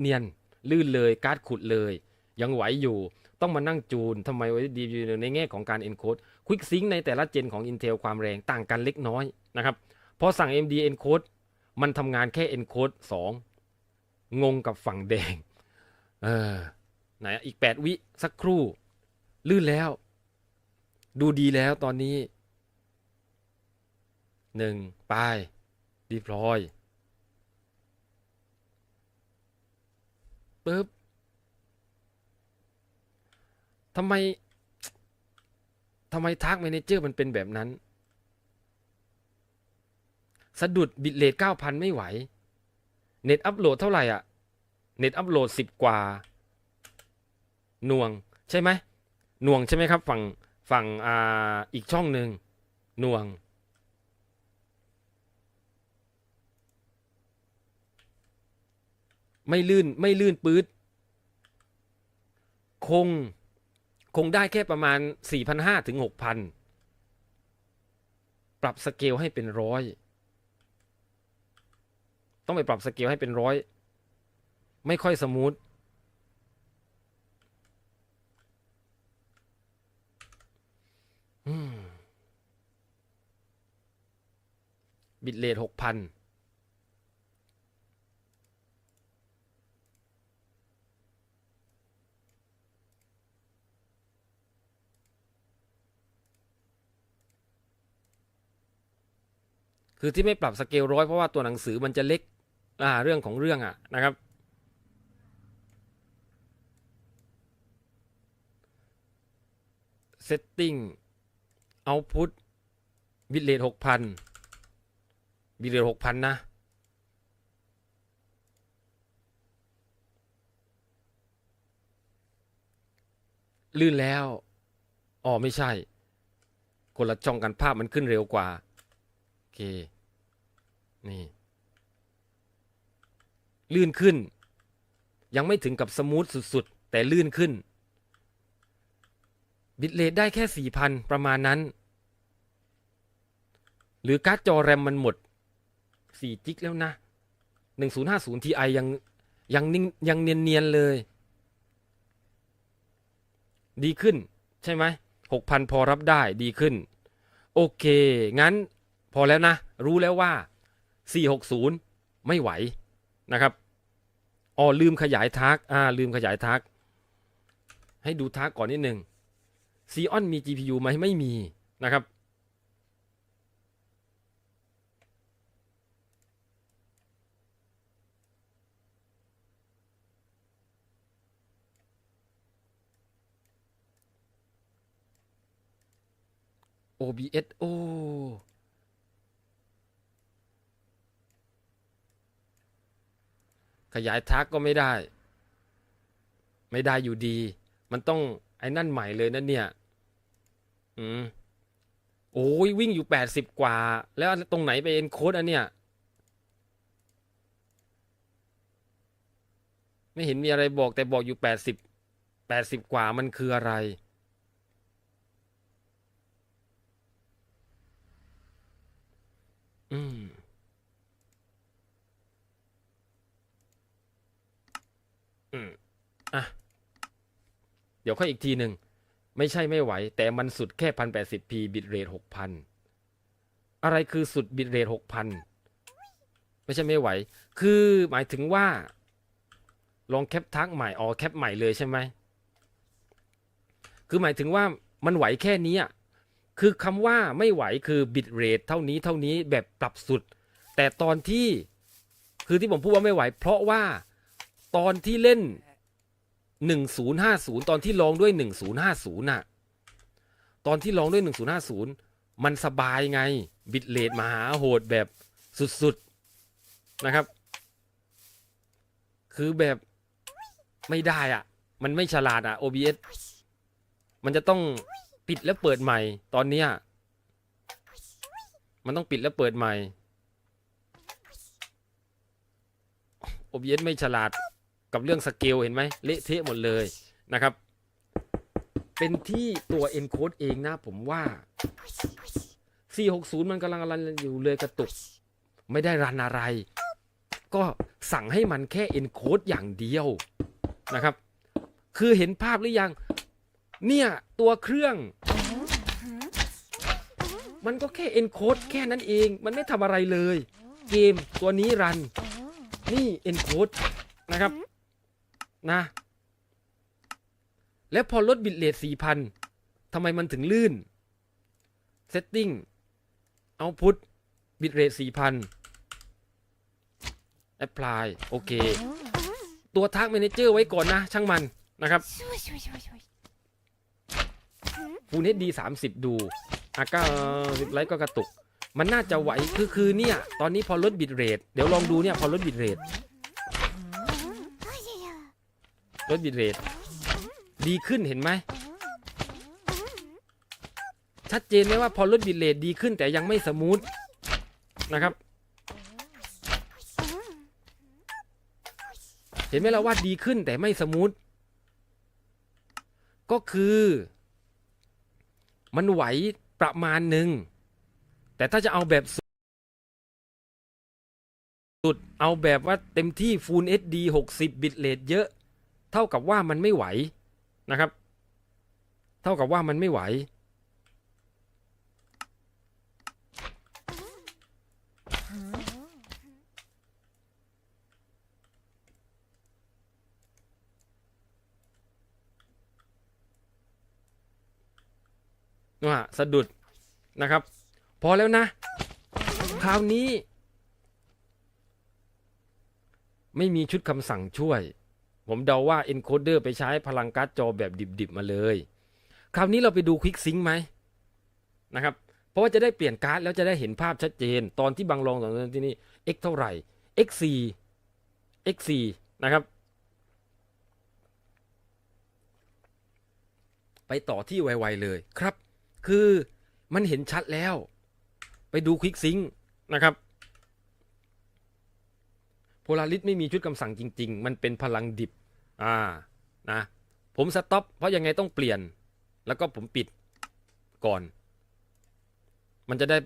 เนียนลื่นเลยการ์ดขุดเลย ยังไหวอยู่ต้องมานั่งจูนทำไมไว้ดีในแง่ของการ encode quick sync ในแต่ละเจนของ Intel ความแรงต่างกันเล็กน้อยนะครับพอสั่ง AMD encode มันทำงานแค่ encode 2 งงกับฝั่งแดง เออไหนอีก 8 วิสักครู่ ลื่นแล้ว ดูดีแล้วตอนนี้หนึ่งไป deploy ปึ๊บทำไมทำไมทักแมเนเจอร์มันเป็นแบบนั้น สะดุดบิตเรท9,000ไม่ไหว เน็ตอัพโหลดเท่าไหร่อะ เน็ตอัพโหลด10กว่า หน่วงใช่ไหมหน่วงใช่ไหมครับ ฝั่งฝั่งอ่าอีกช่องหนึ่งหน่วง ไม่ลื่นไม่ลื่นปื๊ดคงคงได้แค่ประมาณ 4,500 ถึง 6,000 ปรับสเกลให้เป็นร้อย ต้องไปปรับสเกลให้เป็นร้อย ไม่ค่อยสมูท บิตเลทห6,000 คือที่ไม่ปรับสเกลร้อยเพราะว่าตัวหนังสือมันจะเล็กอ่าเรื่องของเรื่องอะนะครับ setting output บิตเรทหกพันบิตเรทหกพันนะ ลื่นแล้ว อ๋อ ไม่ใช่ คนละช่องกันภาพมันขึ้นเร็วกว่า นี่ ลื่นขึ้น ยังไม่ถึงกับสมูทสุดๆ แต่ลื่นขึ้น บิตเรทได้แค่ 4,000 ประมาณนั้น หรือการ์ดจอแรมมันหมด 4 จิกแล้วนะ 1050 Ti ยังยังนิ่งยังเนียน ๆ เลย ดีขึ้นใช่ไหม 6,000 พอรับได้ดีขึ้น โอเค งั้น พอแล้วนะ รู้แล้วว่า 460 ไม่ไหวนะครับอ๋อลืมขยายทักอ่าลืมขยายทัก ให้ดูทักก่อนนิดหนึ่งซีออนมี GPU ไหมไม่มีนะครับ OBS โอ้ ขยายทักก็ไม่ได้ ไม่ได้อยู่ดี มันต้องไอ้นั่นใหม่เลยนั่นเนี่ย อืมโอ้ยวิ่งอยู่แปดสิบกว่า แล้วตรงไหนไปเอ็นโคดอันเนี่ยไม่เห็นมีอะไรบอกแต่บอกอยู่แปดสิบแปดสิบกว่ามันคืออะไร อืม อืม อะ เดี๋ยวค่อยอีกทีหนึ่ง ไม่ใช่ไม่ไหว แต่มันสุดแค่พันแปดสิบพีบิตเรทหกพันอะไรคือสุดบิตเรทหกพันไม่ใช่ไม่ไหว คือหมายถึงว่า ลองแคปทักใหม่อ๋อแคปใหม่เลยใช่ไหม คือหมายถึงว่ามันไหวแค่นี้อะคือคำว่าไม่ไหวคือบิตเรทเท่านี้เท่านี้แบบปรับสุด แต่ตอนที่คือที่ผมพูดว่าไม่ไหว เพราะว่าตอนที่เล่น 1050 ตอนที่ลองด้วย 1050น่ะ ตอนที่ลองด้วย 1050 มันสบายไง บิตเรทมหาโหดแบบสุดๆนะครับ คือแบบไม่ได้อะ มันไม่ฉลาดอะ OBS มันจะต้องปิดแล้วเปิดใหม่ ตอนเนี้ยมันต้องปิดแล้วเปิดใหม่ OBS ไม่ฉลาด กับเรื่องสเกลเห็นไหมเละเทะหมดเลยนะครับ เป็นที่ตัว encode เองนะผมว่า 460 มันกำลังรันอยู่เลยกระตุก ไม่ได้รันอะไร ก็สั่งให้มันแค่ encode อย่างเดียวนะครับ คือเห็นภาพหรือยัง เนี่ย ตัวเครื่อง มันก็แค่ encode แค่นั้นเอง มันไม่ทำอะไรเลย เกมตัวนี้รัน นี่ encode นะครับ นะ แล้วพอลดบิตเรท4,000ทำไมมันถึงลื่น setting output บิตเรท4,000 apply โอเค ตัวทัก manager ไว้ก่อนนะ ช่างมันนะครับ Full HD 30 ดูอาก้าสิบไลท์ก็กระตุก มันน่าจะไหว คือคือเนี่ย ตอนนี้พอลดบิตเรทเดี๋ยวลองดูเนี่ย พอลดบิตเรท ลดบิตเรทดีขึ้นเห็นไหมชัดเจนไหมว่าพอลดบิตเรทดีขึ้นแต่ยังไม่สมูทนะครับ เห็นไหมล่ะว่าดีขึ้นแต่ไม่สมูทก็คือ มันไหวประมาณหนึ่งแต่ถ้าจะเอาแบบสุด เอาแบบว่าเต็มที่ Full HD 60 บิตเรทเยอะ เท่ากับว่ามันไม่ไหวนะครับ เท่ากับว่ามันไม่ไหว ว่าสะดุดนะครับ พอแล้วนะ คราวนี้ ไม่มีชุดคำสั่งช่วย ผมเดาว่า encoder ไปใช้พลังการ์ดจอแบบดิบๆมาเลย คราวนี้เราไปดู quick sync ไหมนะครับ เพราะว่าจะได้เปลี่ยนการ์ดแล้วจะได้เห็นภาพชัดเจน ตอนที่บางลองตอนที่นี่ x เท่าไหร่ x 4 x 4นะครับ ไปต่อที่ไวๆเลยครับ คือมันเห็นชัดแล้ว ไปดูควิกซิงนะครับ พลาริสไม่มีชุดคำสั่งจริง ๆ มันเป็นพลังดิบ อ่า นะ ผมสต็อปเพราะยังไงต้องเปลี่ยน แล้วก็ผมปิดก่อน มันจะได้